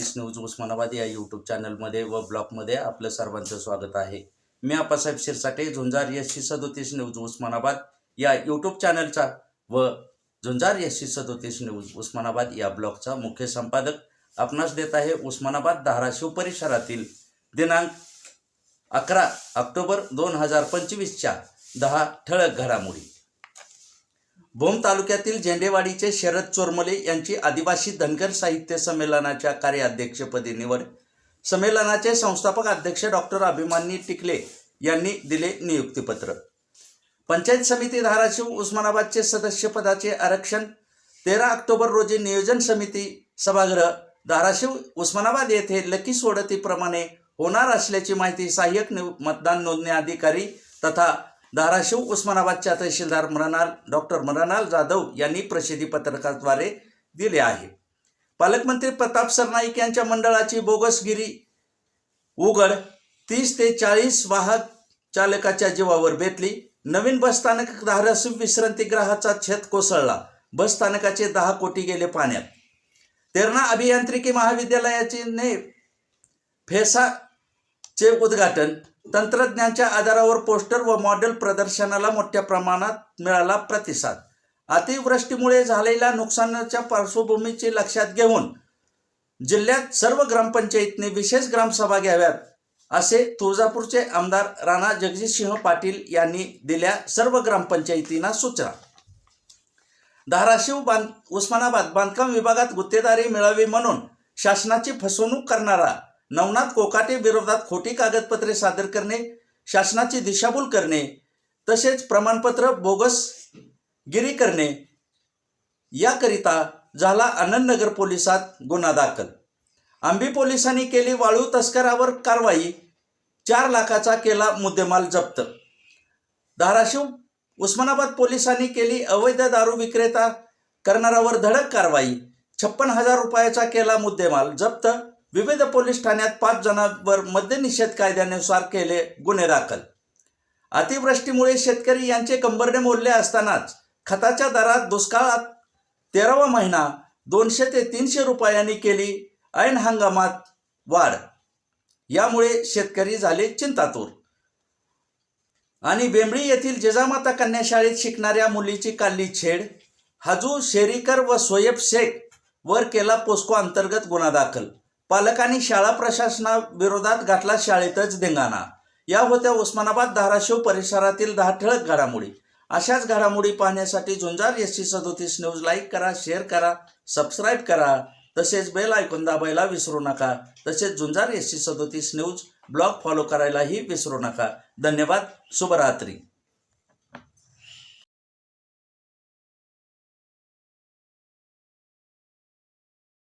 उस्मानाबाद या यूट्यूब चॅनलमध्ये व ब्लॉगमध्ये आपलं सर्वांचं स्वागत आहे. मी आप्पासाहेब शिरसाटे झुंजार यश सदोतीस न्यूज उस्मानाबाद या यूट्यूब चॅनलचा व झुंजार यश सदोतीस न्यूज उस्मानाबाद या ब्लॉगचा मुख्य संपादक आपणास देत आहे उस्मानाबाद धाराशिव परिसरातील दिनांक अकरा ऑक्टोबर दोन हजार पंचवीसच्या दहा ठळक घडामोडी. भूम तालुक्यातील झेंडेवाडीचे शरद चोरमले यांची आदिवासी धनगर साहित्य संमेलनाच्या कार्याध्यक्षपदी निवड. संमेलनाचे संस्थापक अध्यक्ष डॉक्टर अभिमानी टिकले यांनी दिले नियुक्तीपत्र. पंचायत समिती धाराशिव उस्मानाबादचे सदस्यपदाचे आरक्षण. तेरा ऑक्टोबर रोजी नियोजन समिती सभागृह. धाराशिव उस्मानाबाद येथे लकी सोडतीप्रमाणे होणार असल्याची माहिती सहाय्यक मतदान नोंदणी अधिकारी तथा धाराशिव उस्मानाबादच्या तहसीलदार मृणाल डॉक्टर मृणाल जाधव यांनी प्रसिद्धी पत्रकाद्वारे दिले आहे. पालकमंत्री प्रताप सरनाईक यांच्या मंडळाची बोगसगिरी उघड तीस ते चाळीस वाहक चालकाच्या जीवावर बेतली. नवीन बसस्थानक धाराशिव विश्रांतीगृहाचा छत कोसळला. बसस्थानकाचे दहा कोटी गेले पाण्यात. तेरणा अभियांत्रिकी महाविद्यालयाचे ने फेसाचे उद्घाटन तंत्रज्ञानाच्या आधारावर पोस्टर व मॉडेल प्रदर्शनाला मोठ्या प्रमाणात मिळाला प्रतिसाद. अतिवृष्टीमुळे झालेल्या नुकसानाच्या पार्श्वभूमीचे लक्षात घेऊन जिल्ह्यात सर्व ग्रामपंचायतीने विशेष ग्रामसभा घ्याव्यात असे तुळजापूरचे आमदार राणा जगजितसिंह पाटील यांनी दिल्या सर्व ग्रामपंचायतींना सूचना. धाराशिव बांध उस्मानाबाद बांधकाम विभागात गुत्तेदारी मिळावी म्हणून शासनाची फसवणूक करणारा नवनाथ कोकाटे विरोधात खोटी कागदपत्रे सादर करणे शासनाची दिशाभूल करणे तसेच प्रमाणपत्र बोगस गिरी करणे याकरिता झाला आनंदनगर पोलिसात गुन्हा दाखल. आंबी पोलिसांनी केली वाळू तस्करावर कारवाई चार लाखाचा केला मुद्देमाल जप्त. धाराशिव उस्मानाबाद पोलिसांनी केली अवैध दारू विक्रेता करणाऱ्यावर धडक कारवाई छप्पन हजार रुपयाचा केला मुद्देमाल जप्त. विविध पोलीस ठाण्यात पाच जणांवर मद्यनिषेध कायद्यानुसार केले गुन्हे दाखल. अतिवृष्टीमुळे शेतकरी यांचे कंबरडे मोडले असतानाच खताच्या दरात दुष्काळात तेरावा महिना दोनशे ते तीनशे रुपयांनी केली ऐन हंगामात वाढ. यामुळे शेतकरी झाले चिंतातूर. आणि बेंबळी येथील जिजामाता कन्याशाळेत शिकणाऱ्या मुलीची काढली छेड. हाजू शेरीकर व सोयब शेख वर केला पोस्को अंतर्गत गुन्हा दाखल. पालकांनी शाळा प्रशासनाविरोधात घातला शाळेतच धिंगाणा. या होत्या उस्मानाबाद धाराशिव परिसरातील दहा ठळक घडामोडी. अशाच घडामोडी पाहण्यासाठी झुंजार एस सी सदोतीस न्यूज लाईक करा शेअर करा सबस्क्राईब करा. तसेच बेल ऐकून दाबायला विसरू नका. तसेच झुंजार एस सी सदोतीस न्यूज ब्लॉग फॉलो करायलाही विसरू नका. धन्यवाद. शुभरात्री.